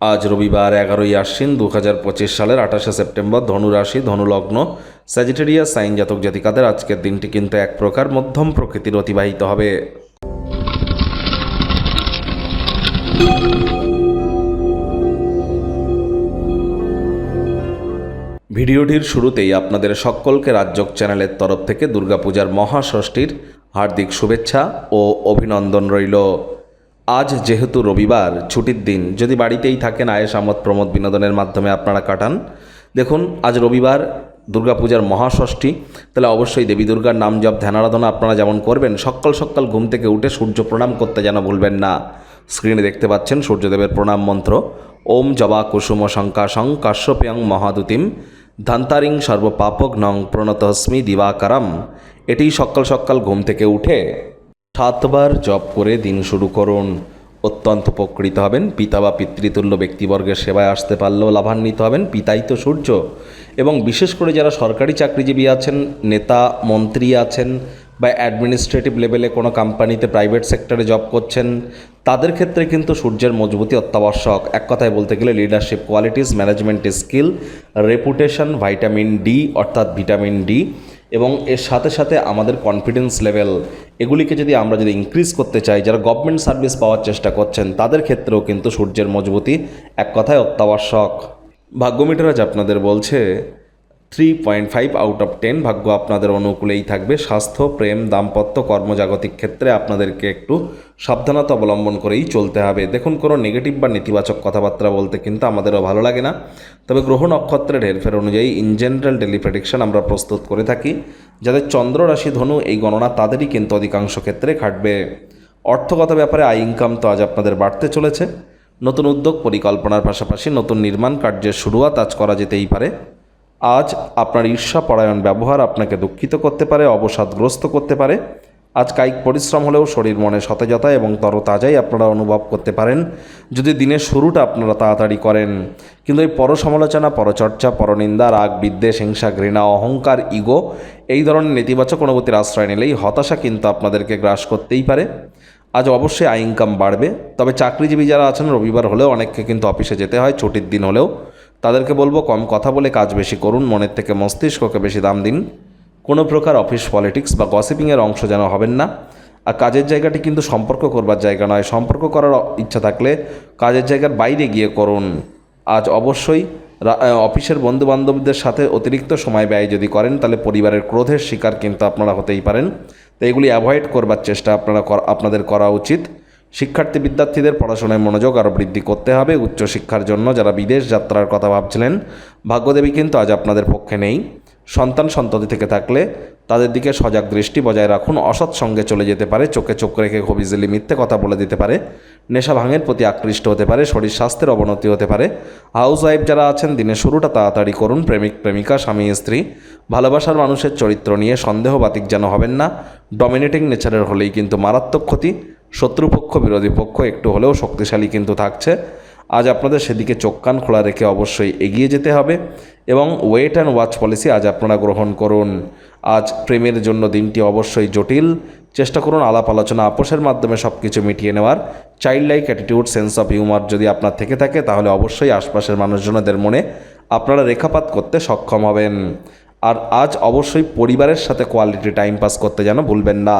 আজ রবিবার এগারোই আশ্বিন দু হাজার পঁচিশ সালের আঠাশে সেপ্টেম্বর ধনুরাশি, ধনুলগ্ন স্যাজিটেরিয়া সাইন জাতক জাতিকাদের আজকের দিনটি কিন্তু এক প্রকার মধ্যম প্রকৃতির অতিবাহিত হবে। ভিডিওটির শুরুতেই আপনাদের সকলকে রাজ্যক চ্যানেলের তরফ থেকে দুর্গাপূজার মহাষষ্ঠীর হার্দিক শুভেচ্ছা ও অভিনন্দন রইল। আজ যেহেতু রবিবার, ছুটির দিন, যদি বাড়িতেই থাকেন আয়েস আমোদ প্রমোদ বিনোদনের মাধ্যমে আপনারা কাটান। দেখুন, আজ রবিবার, দুর্গাপূজার মহাষষ্ঠী, তাহলে অবশ্যই দেবী দুর্গার নাম জপ ধ্যানারাধনা আপনারা যেমন করবেন, সকাল সকাল ঘুম থেকে উঠে সূর্য প্রণাম করতে যেন ভুলবেন না। স্ক্রিনে দেখতে পাচ্ছেন সূর্যদেবের প্রণাম মন্ত্র। ওম জবা কুসুম শঙ্কাশং কাশ্যপ্যং মহাদুতিম ধান্তারিং সর্বপাপক নং প্রণতস্মি দিবাকারম। এটি সকাল সকাল ঘুম থেকে উঠে সাতবার জপ করে দিন শুরু করুন। অত্যন্ত উপকৃত হবেন। পিতা বা পিতৃতুল্য ব্যক্তিবর্গের সেবায় আসতে পারলেও লাভান্বিত হবেন। পিতাই তো সূর্য। এবং বিশেষ করে যারা সরকারি চাকরিজীবী আছেন, নেতা, মন্ত্রী আছেন বা অ্যাডমিনিস্ট্রেটিভ লেভেলে কোনো কোম্পানিতে প্রাইভেট সেক্টরে জব করছেন, তাদের ক্ষেত্রে কিন্তু সূর্যের মজবুতি অত্যাবশ্যক। এক কথায় বলতে গেলে leadership qualities management skill reputation vitamin D অর্থাৎ ভিটামিন ডি এবং এর সাথে সাথে আমাদের কনফিডেন্স লেভেল এগুলিকে যদি আমরা যদি ইনক্রিজ করতে চাই, যারা গভর্নমেন্ট সার্ভিস পাওয়ার চেষ্টা করছেন, তাদের ক্ষেত্রেও কিন্তু সূর্যের মজবুতি এক কথায় অত্যাবশ্যক। ভাগ্যমিটার আজ আপনাদের বলছে three point five out of ten ভাগ্য আপনাদের অনুকূলেই থাকবে। স্বাস্থ্য, প্রেম, দাম্পত্য, কর্মজাগতিক ক্ষেত্রে আপনাদেরকে একটু সাবধানতা অবলম্বন করেই চলতে হবে। দেখুন, কোনো নেগেটিভ বা নেতিবাচক কথাবার্তা বলতে কিন্তু আমাদেরও ভালো লাগে না। তবে গ্রহ নক্ষত্রের হেরফের অনুযায়ী ইন জেনারেল ডেলি আমরা প্রস্তুত করে থাকি, যাদের চন্দ্র রাশি ধনু এই গণনা তাদেরই কিন্তু অধিকাংশ ক্ষেত্রে খাটবে। অর্থগত ব্যাপারে আয় ইনকাম তো আজ আপনাদের বাড়তে চলেছে। নতুন উদ্যোগ পরিকল্পনার পাশাপাশি নতুন নির্মাণ কার্যের শুরুয়াত আজ করা যেতেই পারে। আজ আপনার ঈর্ষাপরায়ণ ব্যবহার আপনাকে দুঃখিত করতে পারে, অবসাদগ্রস্ত করতে পারে। আজ কায়িক পরিশ্রম হলেও শরীর মনে সতেজতা এবং তরতাজাই আপনারা অনুভব করতে পারেন। যদি দিনের শুরুটা আপনারা তাড়াতাড়ি করেন। কিন্তু এই পরসমালোচনা, পরচর্চা, পরনিন্দা, রাগ, বিদ্বেষ, হিংসা, ঘৃণা, অহংকার, ইগো এই ধরনের নেতিবাচক অনুভূতির আশ্রয় নিলেই হতাশা কিন্তু আপনাদেরকে গ্রাস করতেই পারে। আজ অবশ্যই আয় ইনকাম বাড়বে। তবে চাকরিজীবী যারা আছেন, রবিবার হলেও অনেককে কিন্তু অফিসে যেতে হয়, ছুটির দিন হলেও। তাদেরকে বলব, কম কথা বলে কাজ বেশি করুন, মনের থেকে মস্তিষ্ককে বেশি দাম দিন। কোনো প্রকার অফিস পলিটিক্স বা গসিপিংয়ের অংশ যেন হবেন না। আর কাজের জায়গাটি কিন্তু সম্পর্ক করবার জায়গা নয়। সম্পর্ক করার ইচ্ছা থাকলে কাজের জায়গার বাইরে গিয়ে করুন। আজ অবশ্যই অফিসের বন্ধু বান্ধবদের সাথে অতিরিক্ত সময় ব্যয় যদি করেন, তাহলে পরিবারের ক্রোধের শিকার কিন্তু আপনারা হতেই পারেন। তো এগুলি অ্যাভয়েড করবার চেষ্টা আপনারা আপনাদের করা উচিত। শিক্ষার্থী বিদ্যার্থীদের পড়াশোনায় মনোযোগ আরও বৃদ্ধি করতে হবে। উচ্চশিক্ষার জন্য যারা বিদেশ যাত্রার কথা ভাবছিলেন, ভাগ্যদেবী কিন্তু আজ আপনাদের পক্ষে নেই। সন্তান সন্ততি থেকে থাকলে তাদের দিকে সজাগ দৃষ্টি বজায় রাখুন। অসৎ সঙ্গে চলে যেতে পারে, চোখে চোখ রেখে খুব ইজিলি মিথ্যে কথা বলে দিতে পারে, নেশা ভাঙের প্রতি আকৃষ্ট হতে পারে, শরীর স্বাস্থ্যের অবনতি হতে পারে। হাউস ওয়াইফ যারা আছেন, দিনের শুরুটা তাড়াতাড়ি করুন। প্রেমিক, প্রেমিকা, স্বামী, স্ত্রী, ভালোবাসার মানুষের চরিত্র নিয়ে সন্দেহবাতিক যেন হবেন না। ডমিনেটিং নেচারের হলেই কিন্তু মারাত্মক ক্ষতি। শত্রুপক্ষ, বিরোধী পক্ষ একটু হলেও শক্তিশালী কিন্তু থাকছে। আজ আপনাদের সেদিকে চোখ কান খোলা রেখে অবশ্যই এগিয়ে যেতে হবে এবং ওয়েট অ্যান্ড ওয়াচ পলিসি আজ আপনারা গ্রহণ করুন। আজ প্রেমের জন্য দিনটি অবশ্যই জটিল। চেষ্টা করুন আলাপ আলোচনা আপোষের মাধ্যমে সব কিছু মিটিয়ে নেওয়ার। Child like attitude sense of humour যদি আপনার থেকে থাকে তাহলে অবশ্যই আশপাশের মানুষজনদের মনে আপনারা রেখাপাত করতে সক্ষম হবেন। আর আজ অবশ্যই পরিবারের সাথে কোয়ালিটি টাইম পাস করতে যেন ভুলবেন না।